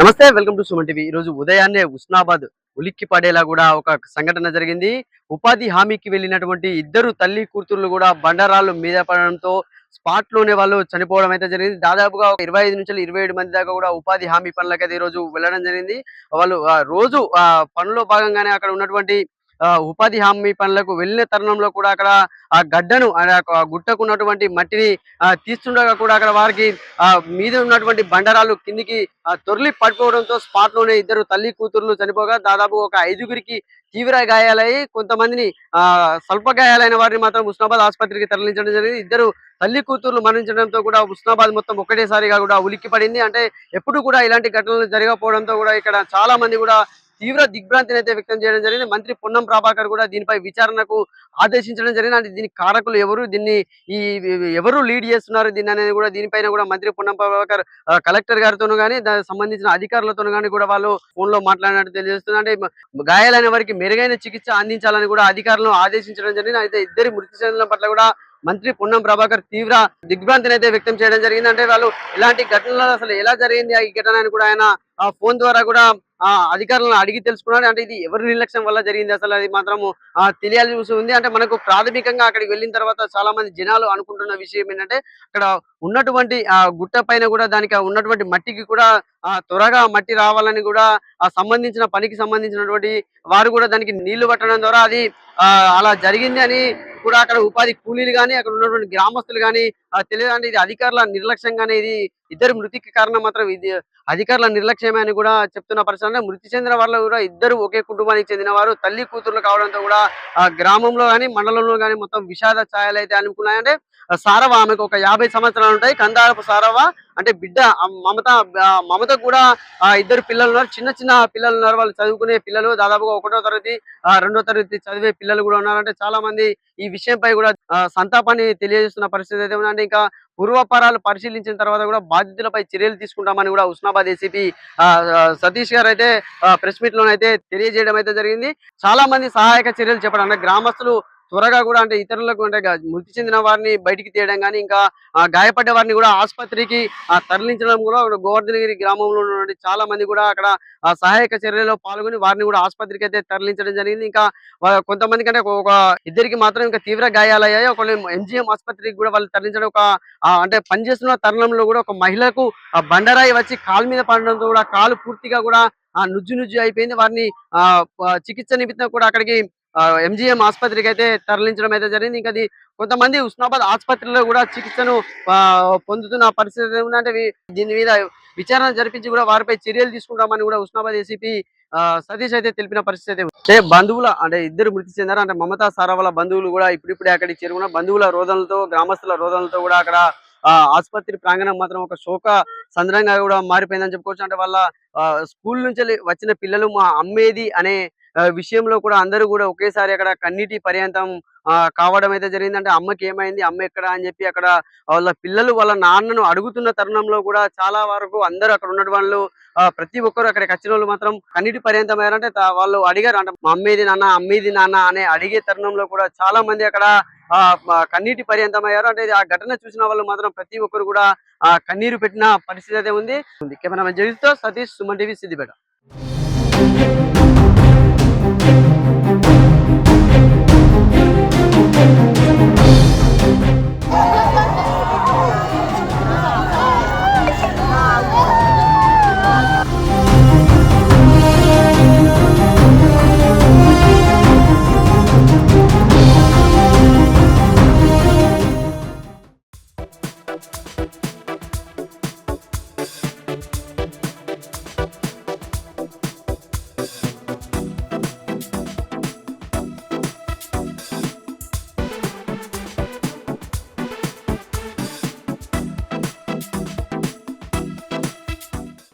నమస్తే welcome to Suman TV. రోజు ఉదయాన్నే ఉస్నాబాద్ ఉలిక్కి పడేలా కూడా ఒక సంఘటన జరిగింది. ఉపాధి హామీకి వెళ్ళినటువంటి ఇద్దరు తల్లి కూతుర్లు కూడా బండరాళ్ళు మీద పడడంతో స్పాట్లోనే వాళ్ళు చనిపోవడం అయితే జరిగింది. దాదాపుగా ఇరవై ఐదు నుంచి ఇరవై ఏడు మంది దాకా కూడా ఉపాధి హామీ పనులకైతే ఈ రోజు వెళ్ళడం జరిగింది. వాళ్ళు ఆ, రోజు ఆ పనుల్లో భాగంగానే అక్కడ ఉన్నటువంటి ఉపాధి హామీ పనులకు వెళ్ళిన తరుణంలో కూడా అక్కడ ఆ గడ్డను గుట్టకున్నటువంటి మట్టిని తీస్తుండగా కూడా అక్కడ వారికి ఆ మీద ఉన్నటువంటి బండరాలు కిందికి తొరలి పడిపోవడంతో స్పాట్లోనే ఇద్దరు తల్లి కూతుర్లు చనిపోగా దాదాపు ఒక ఐదుగురికి తీవ్ర గాయాలయ్యి కొంతమందిని ఆ స్వల్ప గాయాలైన వారిని మాత్రం ఉస్నాబాద్ ఆసుపత్రికి తరలించడం జరిగింది. ఇద్దరు తల్లి కూతుర్లు మరణించడంతో కూడా ఉస్నాబాద్ మొత్తం ఒకటేసారిగా కూడా ఉలిక్కి పడింది అంటే ఎప్పుడు కూడా ఇలాంటి ఘటనలు జరగకపోవడంతో కూడా ఇక్కడ చాలా మంది కూడా తీవ్ర దిగ్భ్రాంతిని అయితే వ్యక్తం చేయడం జరిగింది. మంత్రి పొన్నం ప్రభాకర్ కూడా దీనిపై విచారణకు ఆదేశించడం జరిగింది. అంటే దీని కారకులు ఎవరు? దీన్ని ఈ ఎవరు లీడ్ చేస్తున్నారు దీన్ని అనేది కూడా దీనిపైన కూడా మంత్రి పొన్నం ప్రభాకర్ కలెక్టర్ గారితోనూ కానీ దానికి సంబంధించిన అధికారులతోనూ కానీ కూడా వాళ్ళు ఫోన్లో మాట్లాడినట్టు తెలియజేస్తుంది అంటే గాయాలైన వారికి మెరుగైన చికిత్స అందించాలని కూడా అధికారులను ఆదేశించడం జరిగింది. అయితే ఇద్దరి మృతి చెందిన పట్ల కూడా మంత్రి పున్నం ప్రభాకర్ తీవ్ర దిగ్భ్రాంతిని అయితే వ్యక్తం చేయడం జరిగింది అంటే వాళ్ళు ఇలాంటి ఘటనలు అసలు ఎలా జరిగింది? ఈ ఘటన అని కూడా ఆయన ఫోన్ ద్వారా కూడా ఆ అధికారులను అడిగి తెలుసుకున్నాడు. అంటే ఇది ఎవరి నిర్లక్ష్యం వల్ల జరిగింది? అసలు అది మాత్రము తెలియాల్సి ఉంది అంటే మనకు ప్రాథమికంగా అక్కడికి వెళ్ళిన తర్వాత చాలా మంది జనాలు అనుకుంటున్న విషయం ఏంటంటే అక్కడ ఉన్నటువంటి ఆ గుట్ట పైన కూడా దానికి ఉన్నటువంటి మట్టికి కూడా ఆ త్వరగా మట్టి రావాలని కూడా ఆ సంబంధించిన పనికి సంబంధించినటువంటి వారు కూడా దానికి నీళ్ళు పట్టడం ద్వారా అది ఆ అలా జరిగింది అని కూడా అక్కడ ఉపాధి కూలీలు కానీ అక్కడ ఉన్నటువంటి గ్రామస్తులు కానీ తెలియదు అంటే ఇది అధికారుల నిర్లక్ష్యంగానే ఇది ఇద్దరు మృతికి కారణం మాత్రం ఇది అధికారుల నిర్లక్ష్యమే అని కూడా చెప్తున్న పరిస్థితి మృతి చెందిన వాళ్ళు కూడా ఇద్దరు ఒకే కుటుంబానికి చెందిన వారు తల్లి కూతుర్లు కావడంతో కూడా గ్రామంలో కానీ మండలంలో కానీ మొత్తం విషాద ఛాయలు అయితే అనుకున్నాయంటే సారవ ఆమెకు ఒక యాభై సంవత్సరాలు ఉంటాయి. కందారపు సారవ అంటే బిడ్డ మమత మమత కూడా ఆ ఇద్దరు పిల్లలు ఉన్నారు. చిన్న చిన్న పిల్లలు ఉన్నారు. వాళ్ళు చదువుకునే పిల్లలు దాదాపుగా ఒకటో తరగతి రెండో తరగతి చదివే పిల్లలు కూడా ఉన్నారు అంటే చాలా మంది ఈ విషయంపై కూడా సంతాపాన్ని తెలియజేస్తున్న పరిస్థితి అయితే ఉందంటే ఇంకా పూర్వపరాలు పరిశీలించిన తర్వాత కూడా బాధితులపై చర్యలు తీసుకుంటామని కూడా ఉస్నాబాద్ ఏసీపీ సతీష్ గారు అయితే ప్రెస్ మీట్ లోనైతే తెలియజేయడం అయితే జరిగింది. చాలా మంది సహాయక చర్యలు చెప్పడం అంటే గ్రామస్తులు త్వరగా కూడా అంటే ఇతరులకు అంటే మృతి చెందిన వారిని బయటికి తీయడం కానీ ఇంకా గాయపడ్డ వారిని కూడా ఆసుపత్రికి తరలించడం కూడా గోవర్ధనగిరి గ్రామంలో ఉన్నటువంటి చాలా మంది కూడా అక్కడ సహాయక చర్యలో పాల్గొని వారిని కూడా ఆసుపత్రికి అయితే తరలించడం జరిగింది. ఇంకా కొంతమంది కంటే ఒక ఇద్దరికి మాత్రం ఇంకా తీవ్ర గాయాలయ్యాయి. ఒకళ్ళు ఎంజిఎం ఆసుపత్రికి కూడా వాళ్ళు తరలించడం ఒక అంటే పనిచేస్తున్న తరుణంలో కూడా ఒక మహిళకు బండరాయి వచ్చి కాలు మీద పడడంతో కూడా కాలు పూర్తిగా కూడా నుజ్జు నుజ్జు అయిపోయింది. వారిని ఆ చికిత్స నిమిత్తం కూడా అక్కడికి ఎంజిఎం ఆసుపత్రికి అయితే తరలించడం అయితే జరిగింది. ఇంకా కొంతమంది ఉస్నాబాద్ ఆసుపత్రిలో కూడా చికిత్సను పొందుతున్న పరిస్థితి ఉందంటే దీని మీద విచారణ జరిపించి కూడా వారిపై చర్యలు తీసుకుంటామని కూడా ఉస్నాబాద్ ఏసీపీ సతీష్ అయితే తెలిపిన పరిస్థితి అయితే అంటే బంధువుల అంటే ఇద్దరు మృతి చెందారు. అంటే మమతా సారావాల బంధువులు కూడా ఇప్పుడిప్పుడే అక్కడికి చేరుకున్న బంధువుల రోదనలతో గ్రామస్తుల రోదనలతో కూడా అక్కడ ఆ, ఆసుపత్రి ప్రాంగణం మాత్రం ఒక శోక సంద్రంగా కూడా మారిపోయిందని చెప్పుకోవచ్చు. అంటే వాళ్ళ స్కూల్ నుంచి వచ్చిన పిల్లలు మా అమ్మేది అనే విషయంలో కూడా అందరూ కూడా ఒకేసారి అక్కడ కన్నీటి పర్యంతం ఆ, కావడం అయితే జరిగింది అంటే అమ్మకి ఏమైంది అమ్మ ఎక్కడ అని చెప్పి అక్కడ వాళ్ళ పిల్లలు వాళ్ళ నాన్నను అడుగుతున్న తరుణంలో కూడా చాలా వరకు అందరూ అక్కడ ఉన్న వాళ్ళు ప్రతి ఒక్కరు అక్కడికి వచ్చిన వాళ్ళు మాత్రం కన్నీటి పర్యంతం అయ్యారంటే వాళ్ళు అడిగారు అంటే మా అమ్మేది నాన్న అమ్మేది నాన్న అనే అడిగే తరుణంలో కూడా చాలా మంది అక్కడ ఆ కన్నీటి పర్యంతం అయ్యారు అంటే ఆ ఘటన చూసిన వాళ్ళు మాత్రం ప్రతి ఒక్కరు కూడా కన్నీరు పెట్టిన పరిస్థితి అయితే ఉంది. కెమెరామెన్ జగిరితో సతీష్ సుమన్ టీవీ సిద్దిపేట.